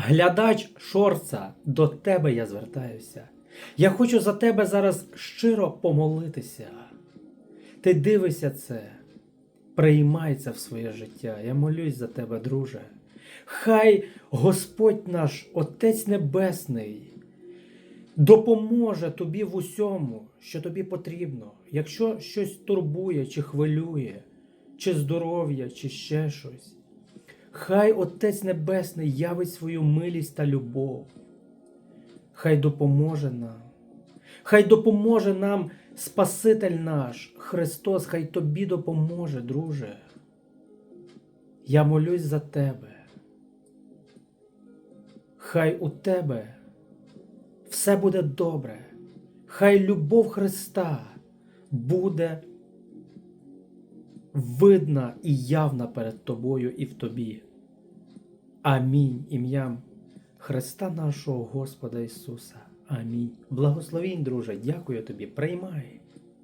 Глядач шорца, до тебе я звертаюся. Я хочу за тебе зараз щиро помолитися. Ти дивишся це, приймай це в своє життя. Я молюсь за тебе, друже. Хай Господь наш, Отець Небесний, допоможе тобі в усьому, що тобі потрібно. Якщо щось турбує чи хвилює, чи здоров'я, чи ще щось. Хай Отець Небесний явить свою милість та любов. Хай допоможе нам. Хай допоможе нам Спаситель наш, Христос, хай тобі допоможе, друже. Я молюсь за тебе. Хай у тебе все буде добре. Хай любов Христа буде видна і явна перед тобою і в тобі. Амінь. Ім'ям Христа нашого Господа Ісуса. Амінь. Благословінь, друже, дякую тобі. Приймай.